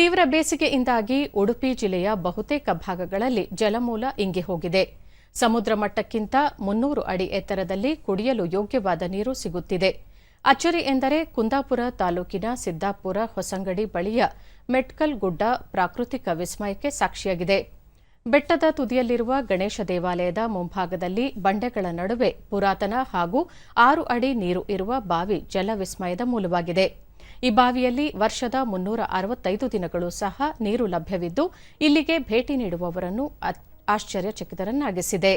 ತೀವ್ರ ಬೇಸಿಗೆಯಿಂದಾಗಿ ಉಡುಪಿ ಜಿಲ್ಲೆಯ ಬಹುತೇಕ ಭಾಗಗಳಲ್ಲಿ ಜಲಮೂಲ ಇಂಗಿ ಹೋಗಿದೆ. ಸಮುದ್ರ ಮಟ್ಟಕ್ಕಿಂತ ಮುನ್ನೂರು ಅಡಿ ಎತ್ತರದಲ್ಲಿ ಕುಡಿಯಲು ಯೋಗ್ಯವಾದ ನೀರು ಸಿಗುತ್ತಿದೆ. ಅಚ್ಚರಿ ಎಂದರೆ ಕುಂದಾಪುರ ತಾಲೂಕಿನ ಸಿದ್ದಾಪುರ ಹೊಸಂಗಡಿ ಬಳಿಯ ಮೆಟ್ಕಲ್ ಗುಡ್ಡ ಪ್ರಾಕೃತಿಕ ವಿಸ್ಮಯಕ್ಕೆ ಸಾಕ್ಷಿಯಾಗಿದೆ. ಬೆಟ್ಟದ ತುದಿಯಲ್ಲಿರುವ ಗಣೇಶ ದೇವಾಲಯದ ಮುಂಭಾಗದಲ್ಲಿ ಬಂಡೆಗಳ ನಡುವೆ ಪುರಾತನ ಹಾಗೂ ಆರು ಅಡಿ ನೀರು ಇರುವ ಬಾವಿ ಜಲವಿಸ್ಮಯದ ಮೂಲವಾಗಿದೆ. ಈ ಬಾವಿಯಲ್ಲಿ ವರ್ಷದ ಮುನ್ನೂರ ಅರವತ್ತೈದು ದಿನಗಳು ಸಹ ನೀರು ಲಭ್ಯವಿದ್ದು ಇಲ್ಲಿಗೆ ಭೇಟಿ ನೀಡುವವರನ್ನು ಆಶ್ಚರ್ಯಚಕಿತರನ್ನಾಗಿಸಿದೆ.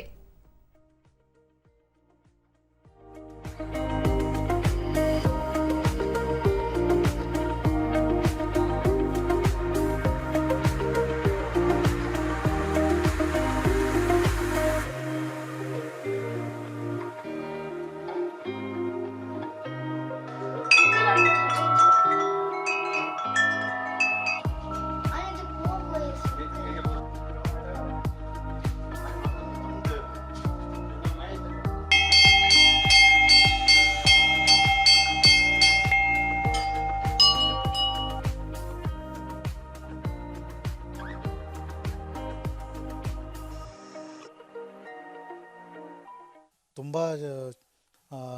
ತುಂಬ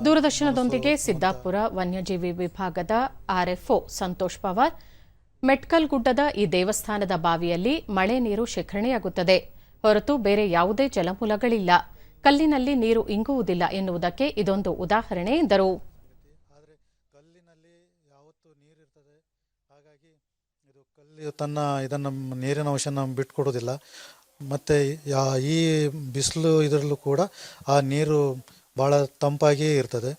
ದೂರದರ್ಶನದೊಂದಿಗೆ ಸಿದ್ದಾಪುರ ವನ್ಯಜೀವಿ ವಿಭಾಗದ ಆರ್ಎಫ್ಒ ಸಂತೋಷ್ ಪವಾರ್ ಮೆಟ್ಕಲ್ ಗುಡ್ಡದ ಈ ದೇವಸ್ಥಾನದ ಬಾವಿಯಲ್ಲಿ ಮಳೆ ನೀರು ಶೇಖರಣೆಯಾಗುತ್ತದೆ. ಹೊರತು ಬೇರೆ ಯಾವುದೇ ಜಲಮೂಲಗಳಿಲ್ಲ. ಕಲ್ಲಿನಲ್ಲಿ ನೀರು ಇಂಗುವುದಿಲ್ಲ ಎನ್ನುವುದಕ್ಕೆ ಇದೊಂದು ಉದಾಹರಣೆ ಎಂದರು. ತನ್ನ ಇದನ್ನು ನೀರಿನ ಅಂಶನ ಬಿಟ್ಕೊಡೋದಿಲ್ಲ ಮತ್ತು ಯಾ ಈ ಬಿಸಿಲು ಇದರಲ್ಲೂ ಕೂಡ ಆ ನೀರು ಭಾಳ ತಂಪಾಗಿ ಇರ್ತದೆ.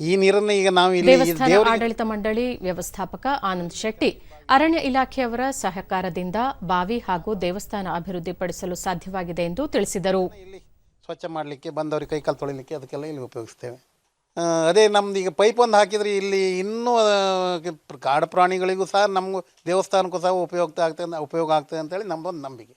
ಈ ನೀರನ್ನು ಈಗ ನಾವು ಇಲ್ಲಿ ದೇವಸ್ಥಾನ ಆಡಳಿತ ಮಂಡಳಿ ವ್ಯವಸ್ಥಾಪಕ ಆನಂದ್ ಶೆಟ್ಟಿ ಅರಣ್ಯ ಇಲಾಖೆಯವರ ಸಹಕಾರದಿಂದ ಬಾವಿ ಹಾಗೂ ದೇವಸ್ಥಾನ ಅಭಿವೃದ್ಧಿಪಡಿಸಲು ಸಾಧ್ಯವಾಗಿದೆ ಎಂದು ತಿಳಿಸಿದರು. ಇಲ್ಲಿ ಸ್ವಚ್ಛ ಮಾಡಲಿಕ್ಕೆ ಬಂದವರಿಗೆ ಕೈಕಾಲು ತೊಳಿಲಿಕ್ಕೆ ಅದಕ್ಕೆಲ್ಲ ಇಲ್ಲಿ ಉಪಯೋಗಿಸ್ತೇವೆ. ಆ, ಅದೇ ನಮ್ದು ಈಗ ಪೈಪ್ ಒಂದು ಹಾಕಿದರೆ ಇಲ್ಲಿ ಇನ್ನೂ ಕಾಡು ಪ್ರಾಣಿಗಳಿಗೂ ಸಹ ನಮಗೂ ದೇವಸ್ಥಾನಕ್ಕೂ ಸಹ ಉಪಯೋಗ ಆಗ್ತದೆ ಉಪಯೋಗ ಆಗ್ತದೆ ಅಂತೇಳಿ ನಮ್ಮದೊಂದು ನಂಬಿಕೆ.